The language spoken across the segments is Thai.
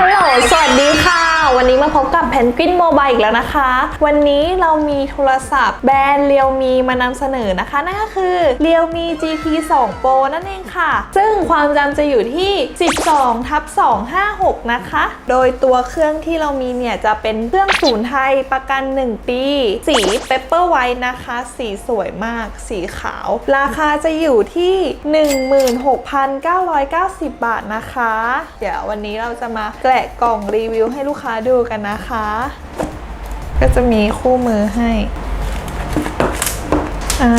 ฮัลโหล สวัสดีค่ะ วันนี้มาพบกับแพนกวินโมบายอีกแล้วนะคะ วันนี้เรามีโทรศัพท์แบรนด์เรียวมีมานำเสนอนะคะ นั่นก็คือเรียวมี GT 2 Pro นั่นเองค่ะ ซึ่งความจำจะอยู่ที่ 12ทับ256 นะคะ โดยตัวเครื่องที่เรามีเนี่ย จะเป็นเครื่องศูนย์ไทยประกัน 1 ปี สีเปปเปอร์ไวท์นะคะ สีสวยมาก สีขาว ราคาจะอยู่ที่ 16,990 บาทนะคะ เดี๋ยววันนี้เราจะมาแกะกล่องรีวิวให้ลูกค้าดูกันนะคะ ก็จะมีคู่มือให้ อ่า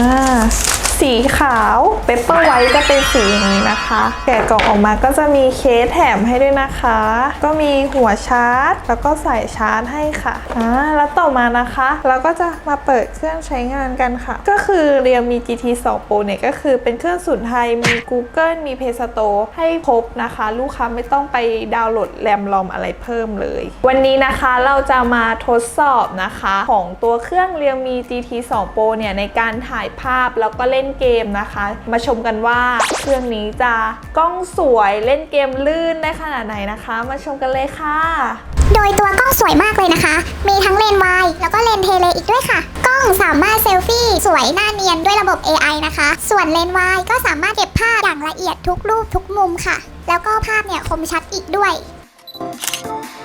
สีขาวเปเปอร์ไวท์จะเป็นสีอย่างนี้นะคะ แกะกล่องออกมาก็จะมีเคสแถมให้ด้วยนะคะ ก็มีหัวชาร์จ แล้วก็ใส่ชาร์จให้ค่ะอ่าแล้วต่อมานะคะ เราก็จะมาเปิดเครื่องใช้งานกันค่ะ ก็คือเรียมี GT 2 Pro เนี่ยก็คือเป็นเครื่องสูนไทยมี Google มี Play Store ให้ครบนะคะ ลูกค้าไม่ต้องไปดาวน์โหลดแรมรอมอะไรเพิ่มเลย วันนี้นะคะเราจะมาทดสอบนะคะ ของตัวเครื่องเรียมี GT 2 Pro เนี่ยในการถ่ายภาพแล้วก็เล่นเกมนะคะ มาชมกันว่าเครื่องนี้จะกล้องสวยเล่นเกมลื่นได้ขนาดไหนนะคะ มาชมกันเลยค่ะ โดยตัวกล้องสวยมากเลยนะคะ มีทั้งเลนส์วายแล้วก็เลนส์เทเลอีกด้วยค่ะ กล้องสามารถเซลฟี่สวยหน้าเนียนด้วยระบบ AI นะคะ ส่วนเลนส์วายก็สามารถเก็บภาพอย่างละเอียดทุกรูปทุกมุมค่ะ แล้วก็ภาพเนี่ยคมชัดอีกด้วยค่ะ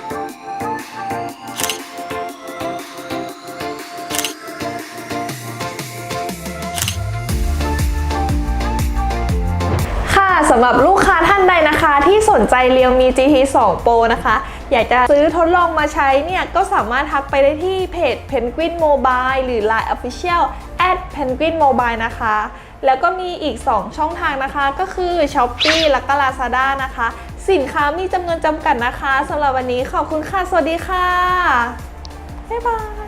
สำหรับลูกค้าท่านใดนะคะที่สนใจเรียวมี GT 2 Pro นะคะ อยากจะซื้อทดลองมาใช้เนี่ย ก็สามารถทักไปได้ที่เพจ Penguin Mobile หรือ Line Official at Penguin Mobile นะคะ แล้วก็มีอีก 2 ช่องทางนะคะ ก็คือ Shopee และก็ Lazada นะคะ สินค้ามีจำนวนจำกัดนะคะสำหรับวันนี้ขอบคุณค่ะ สวัสดีค่ะ บ๊ายบาย